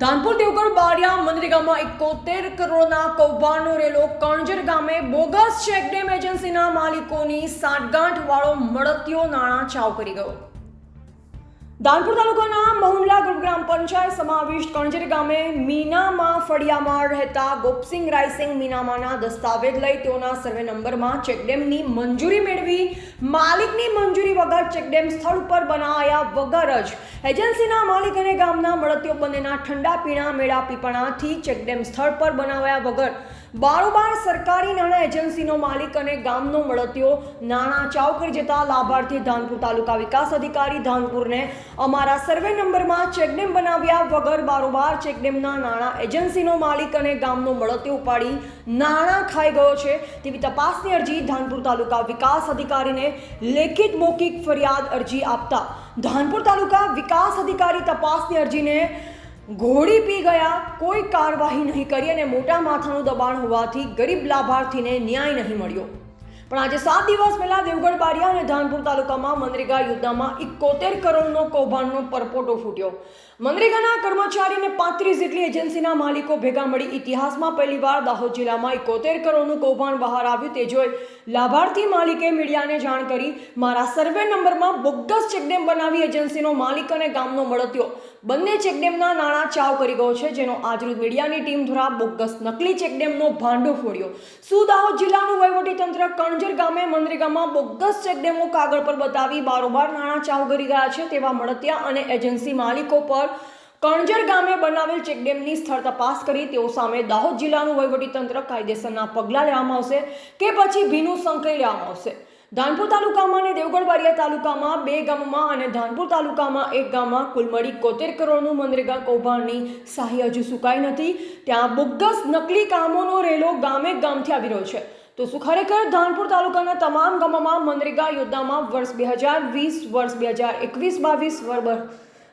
ધાનપુર દેવગઢ બારિયા મનરેગામાં એકોતેર કરોડના કૌભાંડનો રેલો. કણજર ગામે બોગસ ચેકડેમ એજન્સીના માલિકોની સાઠગાંઠ વાળો મળતિયો નાણાં ચાવ કરી ગયો. ધાનપુર તાલુકાના મહુંડલા ગ્રામ પંચાયત સમાવિષ્ટ કણજર ગામે મીનામાં ફળિયામાં રહેતા ગોપસિંગ રાયસિંગ મીનામાના દસ્તાવેજ લઈ તેઓના સર્વે નંબરમાં ચેકડેમની મંજૂરી મેળવી. માલિકની મંજૂરી વગર ચેકડેમ સ્થળ ઉપર બનાવ્યા વગર જ એજન્સીના માલિક અને ગામના મળતીઓ બંનેના ઠંડા પીણા, મેળા પીપણાથી ચેકડેમ સ્થળ પર બનાવ્યા વગર. બારોબાર સરકારી નાણાં એજન્સીનો માલિક અને ગામનો મળતીઓ નાણાં ચાવ કરી જતા લાભાર્થી ધાનપુર તાલુકા વિકાસ અધિકારી ધાનપુરને અમારા સર્વે નંબરમાં ચેકડેમ બનાવ્યા વગર બારોબાર ચેકડેમના નાણાં એજન્સીનો માલિક અને ગામનો મળતે ઉપાડી નાણાં ખાઈ ગયો છે. તેવી તપાસની અરજી ધાનપુર તાલુકા વિકાસ અધિકારીને લેખિત મૌખિક ફરિયાદ અરજી આપતા ધાનપુર તાલુકા વિકાસ અધિકારી તપાસની અરજીને ઘોડી પી ગયા. કોઈ કાર્યવાહી નહીં કરી અને મોટા માથાનું દબાણ હોવાથી ગરીબ લાભાર્થીને ન્યાય નહીં મળ્યો. પણ આજે સાત દિવસ પહેલા દેવગઢ બારિયા અને ધાનપુર તાલુકામાં મનરેગા યોજનામાં એકોતેર કરોડનો કૌભાંડનો પરપોટો ફૂટ્યો. મનરેગાના કર્મચારીને પાંત્રીસ જેટલી એજન્સીના માલિકો ભેગા મળી ઇતિહાસમાં પહેલીવાર દાહોદ જિલ્લામાં ઇકોતેર કરોડનું કૌભાંડ બહાર આવ્યું. તે જોઈ લાભાર્થી માલિકે મીડિયાને જાણ કરી, મારા સર્વે નંબરમાં બોગસ ચેકડેમ બનાવી એજન્સીનો માલિક અને ગામનો મળત્યો. બંને ચેકડેમના નાણાં ચાવ કરી ગયો છે, જેનો આજરોજ મીડિયાની ટીમ દ્વારા બોગસ નકલી ચેકડેમનો ભાંડો ફોડ્યો. શું દાહોદ જિલ્લાનું વહીવટીતંત્ર કણજર ગામે મનરેગામાં બોગસ ચેકડેમો કાગળ પર બતાવી બારોબાર નાણાં ચાવ કરી ગયા છે તેવા મળતિયા અને એજન્સી માલિકો પર કણજર ગામે બનાવેલ ચેકડેમની સ્થળ તપાસ કરી તેઓ સામે દાહોદ જિલ્લાનું વહીવટીતંત્ર કાયદેસરના પગલાં લેવામાં આવશે કે પછી ભીનું સંકળી લેવામાં આવશે. ધાનપુર તાલુકામાં અને દેવગઢ બારિયા તાલુકામાં બે ગામમાં અને ધાનપુર તાલુકામાં એક ગામમાં કુલ મળી કોતેર કરોડનું મનરેગા કૌભાંડની સહાય હજુ સુકાઈ નથી. ત્યાં બોગસ નકલી કામોનો રેલો ગામે ગામથી આવી રહ્યો છે. તો શું ખરેખર ધાનપુર તાલુકાના તમામ ગામોમાં મનરેગા યોજનામાં વર્ષ બે હજાર વીસ, વર્ષ બે હજાર એકવીસ, બાવીસ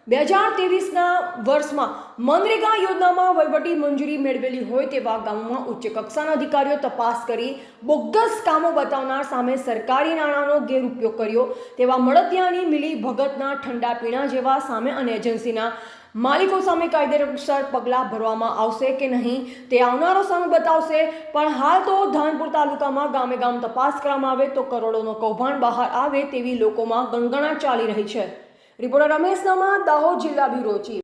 બે હજાર ત્રેવીસના વર્ષમાં મનરેગા યોજનામાં વહીવટી મંજૂરી મેળવેલી હોય તેવા ગામોમાં ઉચ્ચ કક્ષાના અધિકારીઓ તપાસ કરી બોગસ કામો બતાવનાર સામે સરકારી નાણાંનો ગેરઉપયોગ કર્યો. તેવા મળતિયાની મિલી ભગતના ઠંડા પીણા જેવા સામે અને એજન્સીના માલિકો સામે કાયદેસર પગલાં ભરવામાં આવશે કે નહીં તે આવનારો સમય બતાવશે. પણ હાલ તો ધાનપુર તાલુકામાં ગામે ગામ તપાસ કરવામાં આવે તો કરોડોનો કૌભાંડ બહાર આવે તેવી લોકોમાં ગણગણા ચાલી રહી છે. રિપોર્ટર રમેશ દાહોદ જિલ્લા બ્યુરો ચીફ.